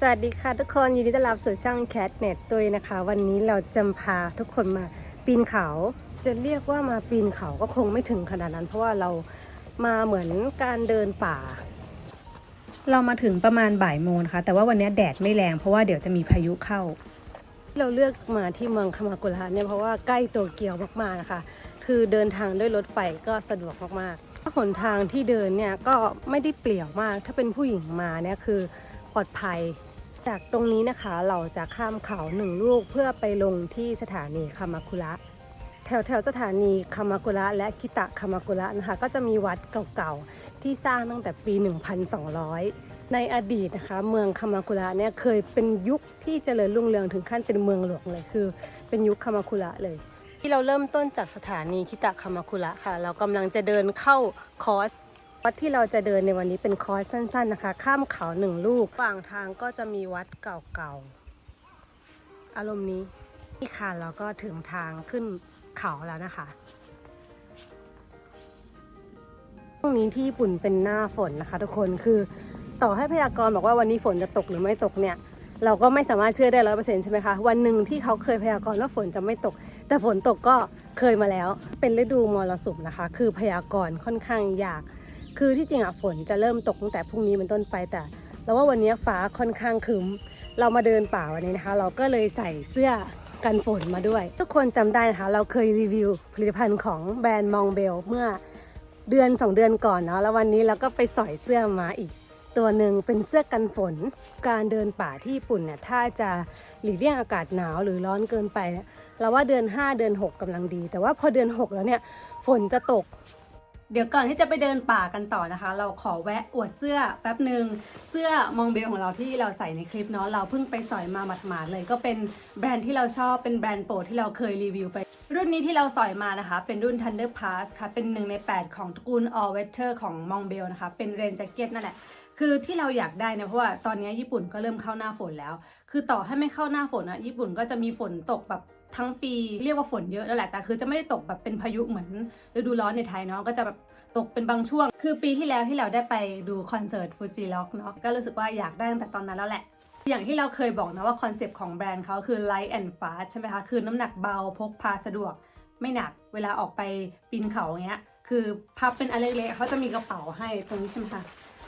สวัสดีค่ะทุกคนยินดีต้อนรับสู่ช่อง Cat Net ตุยนะคะ วันนี้เราจะพาทุกคนมาปีนเขา จะเรียกว่ามาปีนเขาก็คงไม่ถึงขนาดนั้น เพราะว่าเรามาเหมือนการเดินป่า เรามาถึงประมาณบ่ายโมงนะคะแต่ว่าวันนี้แดดไม่แรงเพราะว่าเดี๋ยวจะมีพายุเข้า เราเลือกมาที่เมืองคามากุระเนี่ยเพราะว่าใกล้โตเกียวมากๆนะคะ คือเดินทางด้วยรถไฟก็สะดวกมากๆหนทางที่เดินเนี่ยก็ไม่ได้เปลี่ยวมาก ถ้าเป็นผู้หญิงมาเนี่ยคือปลอดภัย จากตรงนี้นะคะเราจะข้ามเขาหนึ่งลูกเพื่อไปลงที่สถานีคามาคุระ แถวแถวๆสถานีคามากุระและคิตะคามากุระนะคะ ก็จะมีวัดเก่าๆ ที่สร้างตั้งแต่ปี 1200 ในอดีตนะคะ เมืองคามากุระเนี่ยเคยเป็นยุคที่เจริญรุ่งเรืองถึงขั้นเป็นเมืองหลวงเลยคือ เป็นยุคคามาคุระเลย ที่เราเริ่มต้นจากสถานีคิตะคามาคุระค่ะ เรากำลังจะเดินเข้าคอร์ส วัดที่เราจะเดินในวันนี้เป็นคอร์สสั้น ๆนะคะ ข้ามเขาหนึ่งลูกระหว่างทางก็จะมีวัดเก่าๆ อารมณ์นี้นี่ค่ะเราก็ถึงทางขึ้นเขาแล้วนะคะช่วงนี้ที่ญี่ปุ่นเป็นหน้าฝนนะคะ ทุกคนคือต่อให้พยากรณ์บอกว่าวันนี้ฝนจะตกหรือไม่ตกเนี่ยเราก็ไม่สามารถเชื่อได้ร้อยเปอร์เซ็นต์ใช่ไหมคะวันหนึ่งที่เขาเคยพยากรณ์ว่าฝนจะไม่ตก แต่ฝนตกก็เคยมาแล้ว เป็นฤดูมรสุมนะคะ คือพยากรณ์ค่อนข้างยาก คือที่จริงอะฝนจะเริ่มตกตั้งแต่พรุ่งนี้เป็นต้นไปแต่เราว่าวันนี้ฟ้าค่อนข้างคึ้ม เรามาเดินป่าวันนี้นะคะ เราก็เลยใส่เสื้อกันฝนมาด้วย ทุกคนจำได้นะคะ เราเคยรีวิวผลิตภัณฑ์ของแบรนด์มองเบลเมื่อเดือน 2 เดือนก่อนเนาะแล้ววันนี้เราก็ไปสอยเสื้อมาอีก ตัวหนึ่งเป็นเสื้อกันฝน การเดินป่าที่ญี่ปุ่นเนี่ยถ้าจะหลีกเลี่ยงอากาศหนาวหรือร้อนเกินไปเราว่าเดือน 5 เดือน 6กำลังดี แต่ว่าพอเดือน 6 แล้วเนี่ยฝนจะตก เดี๋ยวก่อนที่จะไปเดินป่ากันต่อนะคะ เราขอแวะอวดเสื้อแป๊บหนึ่งเสื้อมองเบลของเราที่เราใส่ในคลิปเนาะเราเพิ่งไปสอยมาหมาดๆเลย ก็เป็นแบรนด์ที่เราชอบเป็นแบรนด์โปรดที่เราเคยรีวิวไป รุ่นนี้ที่เราสอยมานะคะ เป็นรุ่น Thunder Pass ค่ะ เป็นหนึ่งใน 8 ของตระกูล All Weather ของมองเบลนะคะ เป็นเรนแจ็คเก็ตนั่นแหละคือที่เราอยากได้เนี่ยเพราะว่าตอนนี้ญี่ปุ่นก็เริ่มเข้าหน้าฝนแล้ว คือต่อให้ไม่เข้าหน้าฝนอะญี่ปุ่นก็จะมีฝนตกแบบ ทั้งปีเรียกว่าฝนเยอะนั่นแหละแต่คือจะไม่ได้ตกแบบเป็นพายุเหมือนฤดูร้อนในไทยเนาะก็จะแบบตกเป็นบางช่วง คือปีที่แล้วที่เราได้ไปดูคอนเสิร์ตฟูจิล็อกเนาะก็รู้สึกว่าอยากได้ตั้งแต่ตอนนั้นแล้วแหละ อย่างที่เราเคยบอกนะว่าคอนเซปต์ของแบรนด์เขาคือ light and fast ใช่ไหมคะคือน้ำหนักเบาพกพาสะดวก ไม่หนักเวลาออกไปปีนเขาอย่างเงี้ยคือพับเป็นอันเล็กๆเขาจะมีกระเป๋าให้ตรงนี้ใช่ไหมคะ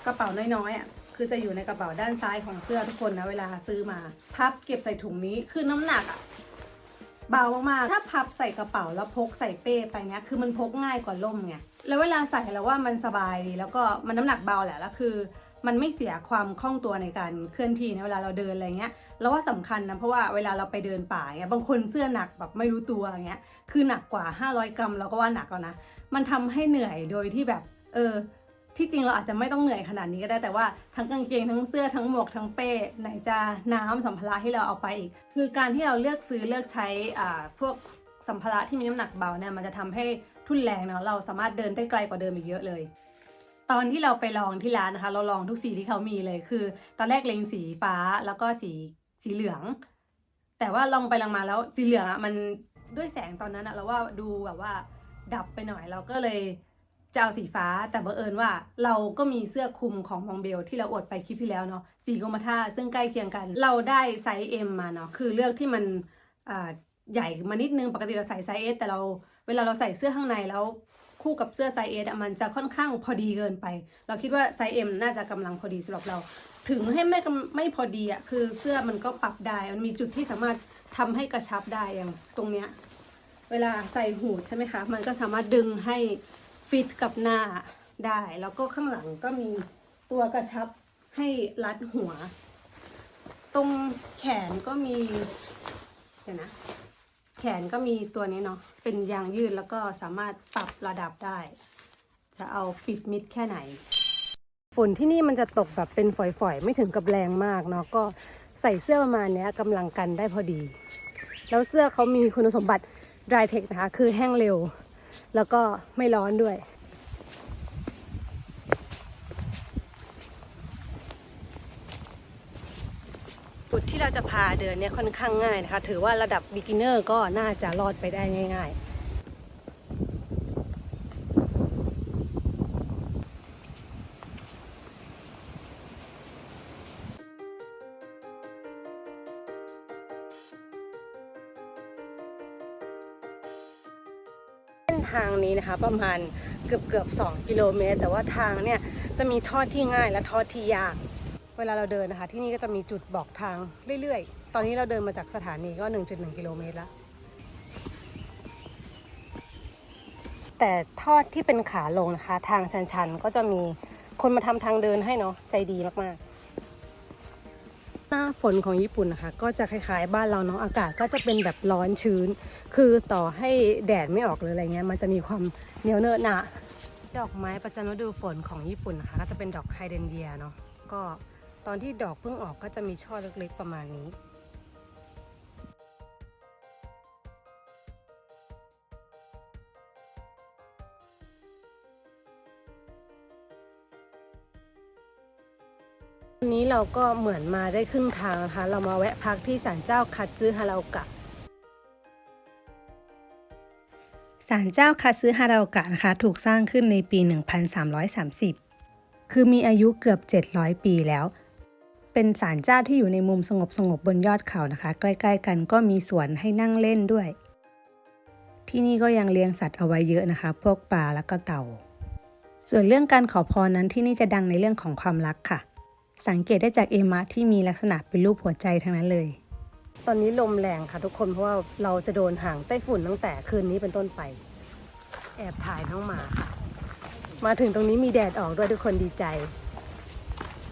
กระเป๋าน้อยๆอะคือจะอยู่ในกระเป๋าด้านซ้ายของเสื้อทุกคนนะเวลาซื้อมา พับเก็บใส่ถุงนี้คือน้ำหนักอะ เบามากๆ ถ้าพับใส่กระเป๋าแล้วพกใส่เป้ไปเนี้ยคือมันพกง่ายกว่าล่มไง แล้วเวลาใส่แล้วว่ามันสบายดี แล้วก็มันน้ำหนักเบาแหละ แล้วคือ มันไม่เสียความคล่องตัวในการเคลื่อนที่ในเวลาเราเดินอะไรเงี้ย แล้วว่าสำคัญนะเพราะว่าเวลาเราไปเดินป่าเงี้ย บางคนเสื้อหนักแบบไม่รู้ตัวเงี้ย คือหนักกว่า 500 กรัมเราก็ว่าหนักแล้วนะ มันทำให้เหนื่อยโดยที่แบบ เออ ที่จริงเราอาจจะไม่ต้องเหนื่อยขนาดนี้ก็ได้แต่ว่าทั้งกางเกงทั้งเสื้อทั้งหมวกทั้งเป้ไหนจะน้ำสัมภาระที่เราเอาไปอีก คือการที่เราเลือกซื้อเลือกใช้พวกสัมภาระที่มีน้ำหนักเบาเนี่ยมันจะทำให้ทุ่นแรงเนาะเราสามารถเดินได้ไกลกว่าเดิมอีกเยอะเลย ตอนที่เราไปลองที่ร้านนะคะ เราลองทุกสีที่เขามีเลยคือ ตอนแรกเลงสีฟ้าแล้วก็สีสีเหลือง แต่ว่าลองไปลองมาแล้วสีเหลืองอะมันด้วยแสงตอนนั้นอะเราว่าดูแบบว่าดับไปหน่อยเราก็เลย จะเอาสีฟ้า แต่บังเอิญว่าเราก็มีเสื้อคลุมของมองเบลที่เราอดไปคลิปที่แล้วเนาะสีกรมท่าซึ่งใกล้เคียงกัน เราได้ไซส์ M มาเนาะคือเลือกที่มันใหญ่มานิดนึงปกติเราใส่ไซส์ S แต่เราเวลาเราใส่เสื้อข้างในแล้วคู่กับเสื้อไซส์ S อมันจะค่อนข้างพอดีเกินไป เราคิดว่าไซส์ M น่าจะกำลังพอดีสำหรับเรา ถึงให้ไม่ไม่พอดีอะคือเสื้อมันก็ปรับได้มันมีจุดที่สามารถทำให้กระชับได้อย่างตรงเนี้ยเวลาใส่หูดใช่ไหมคะ มันก็สามารถดึงให้ ฟิตกับหน้าได้ แล้วก็ข้างหลังก็มีตัวกระชับให้รัดหัว ตรงแขนก็มีเดี๋ยวนะ แขนก็มีตัวนี้เนาะเป็นยางยืดแล้วก็สามารถปรับระดับได้ จะเอาปิดมิดแค่ไหน ฝนที่นี่มันจะตกแบบเป็นฝอยๆ ไม่ถึงกับแรงมากเนาะก็ใส่เสื้อประมาณเนี้ยกำลังกันได้พอดี แล้วเสื้อเขามีคุณสมบัติ dry tech นะคะ คือแห้งเร็ว แล้วก็ไม่ร้อนด้วย จุดที่เราจะพาเดินเนี่ยค่อนข้างง่ายนะคะ ถือว่าระดับ beginner ก็น่าจะรอดไปได้ง่าย ๆ ทางนี้นะคะ ประมาณเกือบเกือบสกิโลเมตร แต่ว่าทางเนี่ยจะมีทอดที่ง่ายและทอดที่ยาก เวลาเราเดินนะคะ ที่นี่ก็จะมีจุดบอกทางเรื่อยๆ ตอนนี้เราเดินมาจากสถานีก็ 1.1 กิโลเมตรแล้ว แต่ทอดที่เป็นขาลงนะคะ ทางชันๆก็จะมีคนมาทำทางเดินให้เนาะใจดีมากๆ หน้าฝนของญี่ปุ่นนะคะก็จะคล้ายๆ บ้านเราเนาะอากาศก็จะเป็นแบบร้อนชื้น คือต่อให้แดดไม่ออกหรืออะไรเงี้ยมันจะมีความเหนียวเนอะหนะดอกไม้ประจำฤดูฝนของญี่ปุ่นนะคะก็จะเป็นดอกไฮเดรนเยียเนาะก็ตอนที่ดอกเพิ่งออกก็จะมีช่อเล็กๆประมาณนี้ วันนี้เราก็เหมือนมาได้ครึ่งทางนะคะ เรามาแวะพักที่ศาลเจ้าคัตซึฮาราโอกะศาลเจ้าคาซึฮาราโอกะนะคะ ถูกสร้างขึ้นในปี 1330 คือมีอายุเกือบ 700 ปีแล้ว เป็นศาลเจ้าที่อยู่ในมุมสงบสงบบนยอดเขานะคะ ใกล้ๆ กันก็มีสวนให้นั่งเล่นด้วย ที่นี่ก็ยังเลี้ยงสัตว์เอาไว้เยอะนะคะ พวกปลาแล้วก็เต่า ส่วนเรื่องการขอพรนั้นที่นี่จะดังในเรื่องของความรักค่ะ สังเกตได้จากเอมะที่มีลักษณะเป็นรูปหัวใจทั้งนั้นเลย ตอนนี้ลมแรงค่ะทุกคนเพราะว่าเราจะโดนห่างไต้ฝุ่นตั้งแต่คืนนี้เป็นต้นไป แอบถ่ายน้องหมาค่ะ มาถึงตรงนี้มีแดดออกด้วยทุกคนดีใจ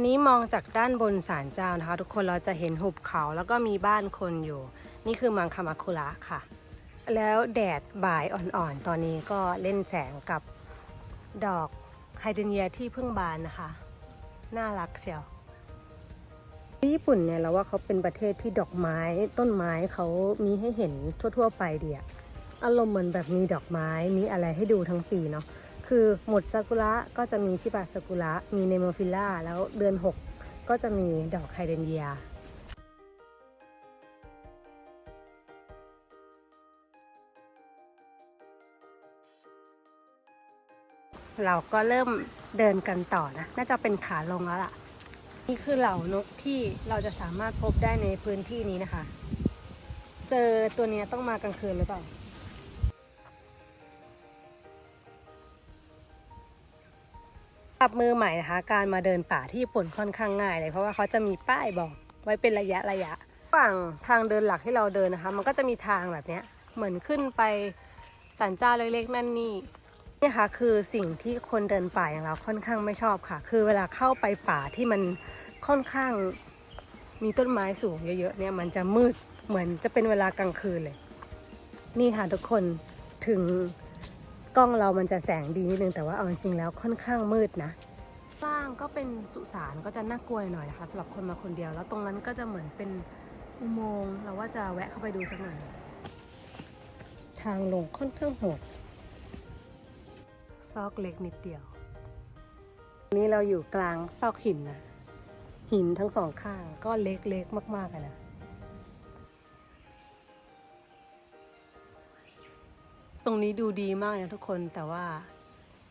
นี้มองจากด้านบนศาลเจ้านะคะ ทุกคนเราจะเห็นหุบเขาแล้วก็มีบ้านคนอยู่ นี่คือมังคามาคุระค่ะ แล้วแดดบ่ายอ่อนๆตอนนี้ก็เล่นแสงกับดอกไฮเดรเยียที่เพิ่งบานนะคะ น่ารักเชียว ญี่ปุ่นเนี่ยเราว่าเขาเป็นประเทศที่ดอกไม้ต้นไม้เขามีให้เห็นทั่ว ๆ ไปเดีอะอารมณ์เหมือนแบบมีดอกไม้มีอะไรให้ดูทั้งปีเนาะคือหมดซากุระก็จะมีชิบะซากุระมีเนโมฟิล่าแล้วเดือน 6 ก็จะมีดอกไฮเดรนเยียเราก็เริ่มเดินกันต่อนะ น่าจะเป็นขาลงแล้วล่ะ นี่คือเหล่านกที่เราจะสามารถพบได้ในพื้นที่นี้นะคะ เจอตัวเนี้ยต้องมากลางคืนหรือเปล่า กับมือใหม่นะคะ การมาเดินป่าที่ญี่ปุ่นค่อนข้างง่ายเลย เพราะว่าเขาจะมีป้ายบอกไว้เป็นระยะระยะระหว่งทางเดินหลักที่เราเดินนะคะ มันก็จะมีทางแบบเนี้ยเหมือนขึ้นไปสันเจ้าเล็กๆนั่นนี่ นี่ค่ะคือสิ่งที่คนเดินป่าอย่างเราค่อนข้างไม่ชอบค่ะ คือเวลาเข้าไปป่าที่มันค่อนข้างมีต้นไม้สูงเยอะๆเนี่ยมันจะมืดเหมือนจะเป็นเวลากลางคืนเลย นี่ค่ะทุกคนถึงกล้องเรามันจะแสงดีนิดนึงแต่ว่าเอาจริงๆแล้วค่อนข้างมืดนะล่างก็เป็นสุสานก็จะน่ากลัวหน่อยนะคะสำหรับคนมาคนเดียว แล้วตรงนั้นก็จะเหมือนเป็นอุโมงค์เราว่าจะแวะเข้าไปดูสักหน่อยทางลงค่อนข้างโหด ซอกเล็กนิดเดียว นี่เราอยู่กลางซอกหินนะหินทั้งสองข้างก็เล็กๆมากๆเลยนะตรงนี้ดูดีมากนะทุกคนแต่ว่า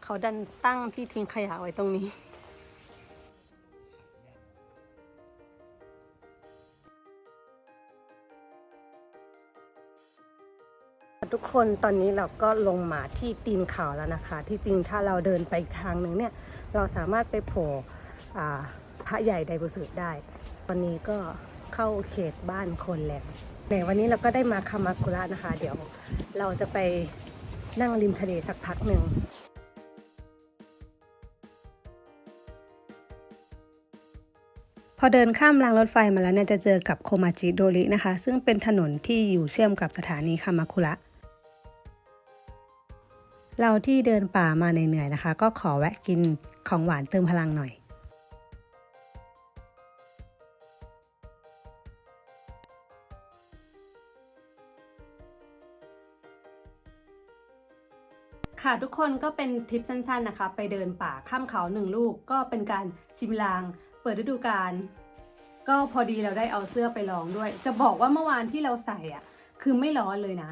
เขาดันตั้งที่ทิ้งขยะไว้ตรงนี้ ทุกคนตอนนี้เราก็ลงมาที่ตีนเขาแล้วนะคะ ที่จริงถ้าเราเดินไปทางหนึ่งเนี่ย เราสามารถไปโผล่พระใหญ่ไดบุสึได้ ตอนนี้ก็เข้าเขตบ้านคนแล้วในวันนี้เราก็ได้มาคามาคุระนะคะ เดี๋ยวเราจะไปนั่งริมทะเลสักพักหนึ่งพอเดินข้ามรางรถไฟมาแล้วเนี่ยจะเจอกับโคมาจิโดรินะคะ ซึ่งเป็นถนนที่อยู่เชื่อมกับสถานีคามาคุระ เราที่เดินป่ามาเหนื่อยๆนะคะ ก็ขอแวะกินของหวานเติมพลังหน่อย ค่ะทุกคนก็เป็นทริปสั้นๆนะคะ ไปเดินป่าข้ามเขาหนึ่งลูก ก็เป็นการชิมลาง เปิดฤดูกาลก็พอดีเราได้เอาเสื้อไปลองด้วย จะบอกว่าเมื่อวานที่เราใส่อะ คือไม่ร้อนเลยนะ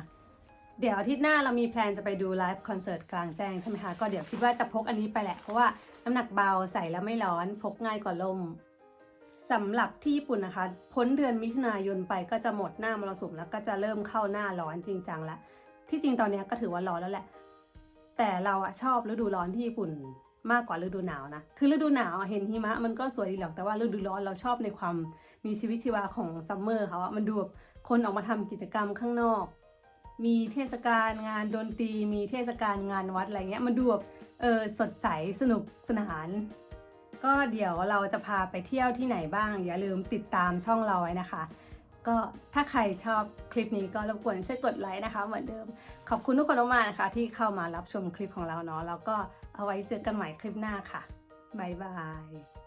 เดี๋ยวอาทิตย์หน้าเรามีแพลนจะไปดูไลฟ์คอนเสิร์ตกลางแจ้งใช่ไหมคะ ก็เดี๋ยวคิดว่าจะพกอันนี้ไปแหละ เพราะว่าน้ำหนักเบาใส่แล้วไม่ร้อนพกง่ายกว่าลมสำหรับที่ญี่ปุ่นนะคะ พ้นเดือนมิถุนายนไปก็จะหมดหน้ามรสุมแล้วก็จะเริ่มเข้าหน้าร้อนจริงจังล้วที่จริงตอนนี้ก็ถือว่าร้อนแล้วแหละ แต่เราอะชอบฤดูร้อนที่ญี่ปุ่นมากกว่าฤดูหนาวนะ คือฤดูหนาวเห็นหิมะมันก็สวยดีหรอก แต่ว่าฤดูร้อนเราชอบในความมีชีวิตชีวาของซัมเมอร์เขาอะมันดูแบบคนออกมาทำกิจกรรมข้างนอก มีเทศกาลงานดนตรี มีเทศกาลงานวัดอะไรเงี้ยมันดูแบบเออสดใสสนุกสนาน ก็เดี๋ยวเราจะพาไปเที่ยวที่ไหนบ้าง อย่าลืมติดตามช่องเราไว้นะคะ ก็ถ้าใครชอบคลิปนี้ก็รบกวนช่วยกดไลค์นะคะเหมือนเดิม ขอบคุณทุกคนมากๆนะคะ ที่เข้ามารับชมคลิปของเราเนาะแล้วก็เอาไว้เจอกันใหม่คลิปหน้าค่ะบ๊ายบาย